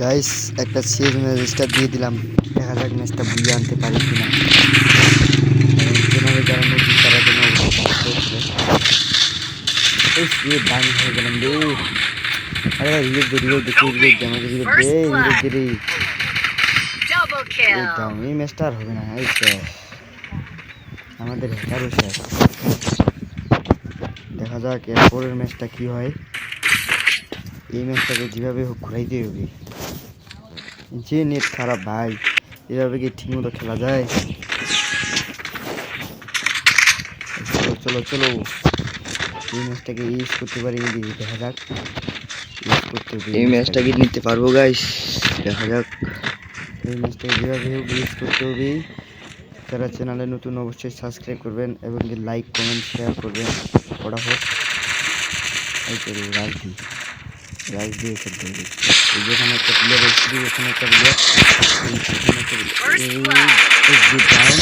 Guys একটা CS ম্যাচটা দিয়ে দিলাম। দেখা যাক ম্যাচটা বুঝে আনতে পারি কিনা। চ্যানেলে যারা নতুন তারা যেন দাম হয়ে গেলাম রে। আরে রিলেট দে রিলেট দেখি রিলেট দে আমাকে রিলেট দে রিলেট দে রে। Double এই ম্যাচটা আর হবে না এই আমাদের হ্যাকারও শেষ দেখা যাক এর পরের ম্যাচটা কি হয়। এই ম্যাচটাকে যেভাবে হোক ঘুরাইতে হবে। যে নেট খারাপ ভাই এভাবে কি ঠিক মতো খেলা যায়? চলো চলো চলো। এই ম্যাচটাকে ইউজ করতে পারি দেখা যাক। ইউজ করতে হবে এই ম্যাচটা কি নিতে পারব গাইস দেখা যাক। এই ম্যাচটাকে যেভাবে হোক ইউজ করতে হবে। যারা চ্যানেলে নতুন অবশ্যই সাবস্ক্রাইব করবেন এবং লাইক কমেন্ট শেয়ার করবেন। ফটাফট এই চলো রাজদি রাজদি এসে ধরবে এই যেখানে একটা প্লেয়ার এসেছিল এখানে একটা প্লেয়ার ডাউন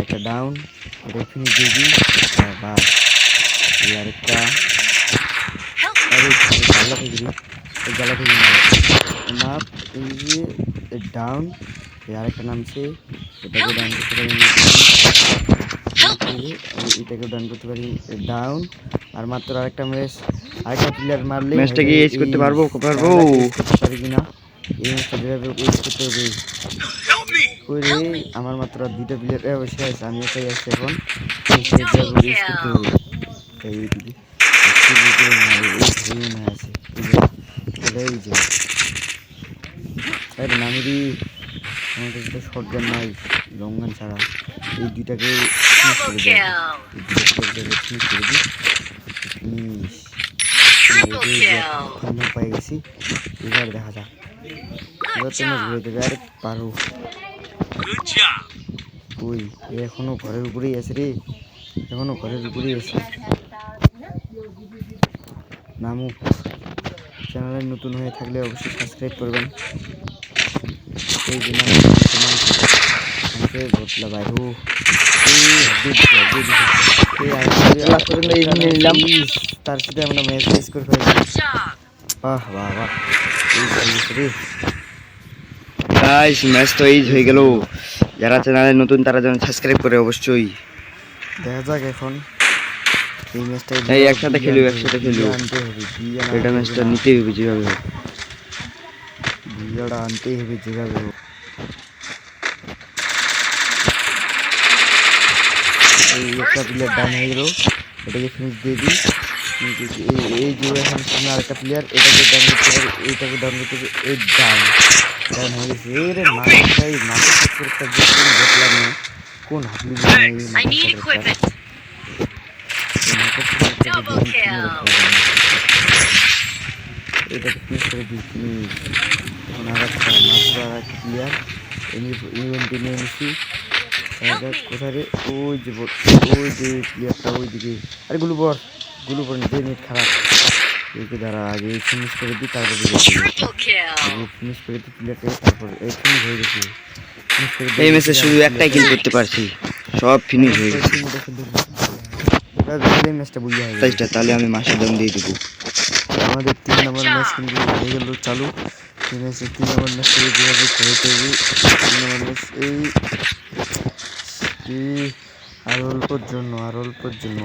একটা ডাউন এটা ফিনিশ দিয়ে দিই হ্যাঁ বাস এই আরেকটা আরে জানলা থেকে দিই এই জানলা থেকে মাপ এই যে ডাউন এই আরেকটা নামছে এটাকে ডাউন করতে পারি ডাউন করতে আর মাত্র আরেকটা ম্যাচ আরেকটা প্লেয়ার মারলে ম্যাচটা কি age করতে পারব? পারব? পারি কিনা এই ম্যাচটা যেভাবে age করতে হবে করে আমার মাত্র দুইটা প্লেয়ার অবশ্যই আছে আমি একাই এখন করতে মনে হয় আছে আরে নামিরি কাছে শর্ট গান নাই লং গান ছাড়া এই দুইটাকে ফিনিশ করে দিই. এই দুইটাকে ফিনিশ করে দিই ফিনিশ আমরা পাই গেছি। এবার দেখা যাক। এবার তো ম্যাচ ঘুরে দেবে আরে পারো ওই এখনও ঘরের উপরেই আছে রে। এখনও ঘরের উপরেই আছে। নামুক চ্যানেলে নতুন হয়ে থাকলে অবশ্যই সাবস্ক্রাইব করবেন। এই যে তোমার বদলা ভাই। ইস, তার সাথে আমরা ম্যাচ শেষ করে ফেলেছি বাহ বাহ বাহ। গাইস ম্যাচ তো এই হয়ে গেল। যারা চ্যানেলে নতুন তারা যেন সাবস্ক্রাইব করে অবশ্যই। দেখা যাক এখন। এই ম্যাচটা এই একসাথে খেলু, একসাথে খেলু। আনতে হবে বিয়ে না এটা ম্যাচটা। নিতেই হবে যেভাবে হোক। আনতেই হবে যেভাবে হোক এই একটা প্লেয়ার ডাউন হয়ে গেল। এটাকে ফিনিশ দিয়ে দিই। এই যে এখন সামনে আরেকটা প্লেয়ার এটাকে ডাউন করতে পারি এইটাকে ডাউন করতে পারি এই ডাউন ডাউন হয়ে গেছে। এই রে মাথায় একটা দেখলাম কোন kill. এটা ফিনিশ করে দিচ্ছি এখন আর একটা মাত্র আর একটা প্লেয়ার ইভেন্টে নিয়ে নিচ্ছি। কোথায় রে? ওই যে বল- ওই যে প্লেয়ারটা ওই দিকে আরে যে নেট খারাপ। এইকে আগে ফিনিশ করে দিই তারপরে ফিনিশ করে দিই তারপরে এই ফিনিশ হয়ে গেছে। এই ম্যাচে শুধু একটাই কিল করতে পারছি। সব ফিনিশ হয়ে গেছে। এই ম্যাচটা হয়ে গেছে। তাহলে আমি মাসের দাম দিয়ে দেবো। আমাদের তিন নম্বর ম্যাচ কিন্তু হয়ে গেল চালু। তিন ম্যাচে তিন নম্বর ম্যাচ থেকে যেভাবে খেলতে হবে তিন নম্বর ম্যাচ এই এই আর অল্পর জন্য আর অল্পর জন্য।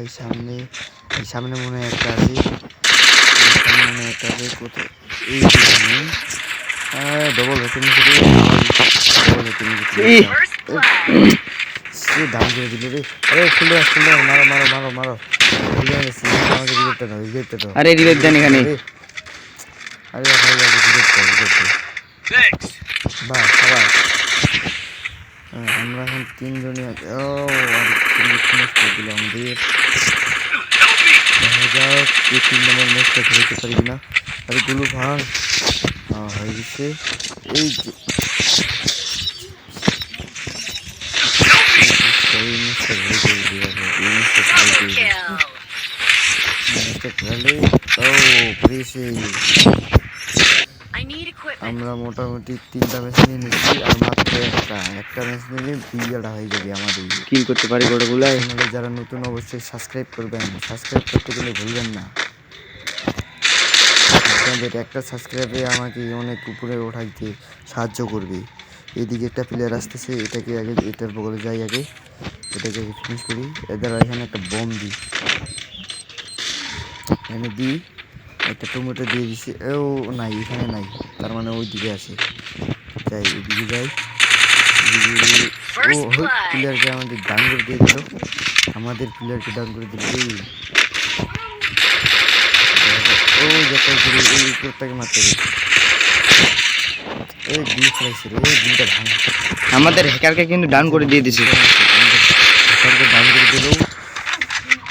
এই সামনে এই সামনে মনে হয় একটা আছে। সামনে মনে হয় একটা আছে কোথায়? এই ডবল ডবল দাম করে দিল রে। আরে ফুলে ফুলে মারো মারো মারো মারো। ফুলে আমাকে রিজেক্ট দাও রিজেক্ট দাও। আরে রিভাইভ দেন এখানে। আরে আরে ভাই আগে দাও রিজেক্ট দাও। বাহ আমরা এখন তিনজনই আছি ও আর তিনজন ফিনিশ করে দিল আমাদের দেখা যাক এই তিন নম্বর ম্যাচটা খেলতে পারি কিনা আরে গুলো ভাঙ হ্যাঁ হয়ে গেছে এই যে এই ম্যাচটা খেলতে হবে এই ম্যাচটা খেলতে Double হবে kill. ম্যাচটা খেলে ও পেয়েছি I need equipment. আমরা মোটামুটি তিনটা ম্যাচ নিয়ে নিচ্ছি আর মাত্র একটা। একটা ম্যাচ নিলে বিয়েটা হয়ে যাবে আমাদের। কিল করতে পারি গোটাগুলাই চ্যানেলে যারা নতুন অবশ্যই সাবস্ক্রাইব করবেন। সাবস্ক্রাইব করতে গেলে ভুলবেন না। আপনাদের একটা সাবস্ক্রাইবে আমাকে অনেক উপরে ওঠাইতে সাহায্য করবে। এদিকে একটা প্লেয়ার আসতেছে এটাকে আগে এটার বগলে যাই আগে। এটাকে আগে ফিনিশ করি। এদের এখানে একটা বম দিই। এখানে দিই। একটা টমেটো দিয়ে দিছি। ও নাই এখানে নাই তার মানে ওই দিকে আছে। যাই এদিকে যাই। ও First প্লেয়ারকে আমাদের ডাউন করে দিয়ে দিল। আমাদের প্লেয়ারকে ডাউন করে দিল ও যত করে এই উপরটাকে মারতে এই রে ভাঙা। আমাদের হ্যাকারকে কিন্তু ডাউন করে দিয়ে দিছে। হ্যাকারকে ডাউন করে দিল।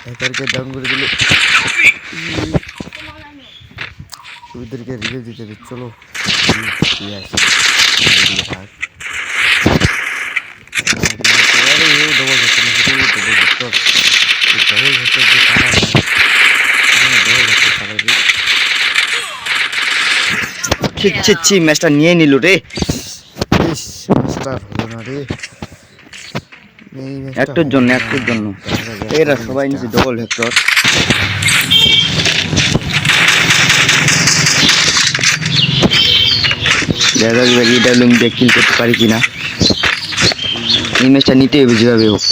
হ্যাকারকে ডাউন করে দিল। ওদেরকে রিভিউ দিতে হবে। চলো ছি ম্যাচটা নিয়ে নিল রে। ইস ম্যাচটা হলো না রে। একটুর জন্য। একটুর জন্য। এরা সবাই ম্যাচটা। নিচে ডবল হেক্টর দেখা এটা লুম দিয়ে কিল করতে পারি কিনা। এই ম্যাচটা নিতে হবে যেভাবে হোক।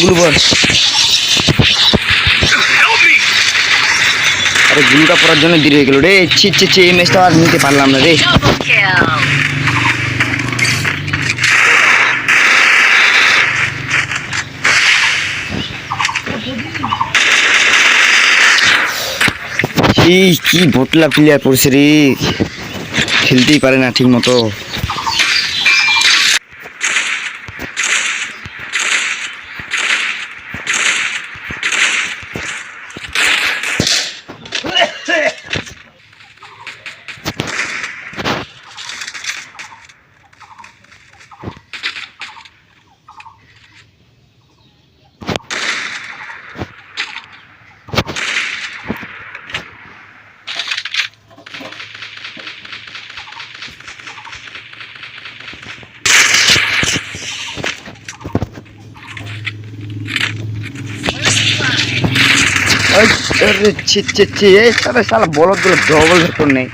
আরে গুলু বল। আরে গুলুটা পড়ার জন্য দেরি হয়ে গেল রে। ছি ছি ছি, এই ম্যাচটা আর নিতে পারলাম না রে। কি বটলা প্লেয়ার পড়ছে রে। খেলতেই পারে না ঠিক মতো ওই, ছি ছি ছি এই সাথে বলদগুলো ডবল ভেতর নেই।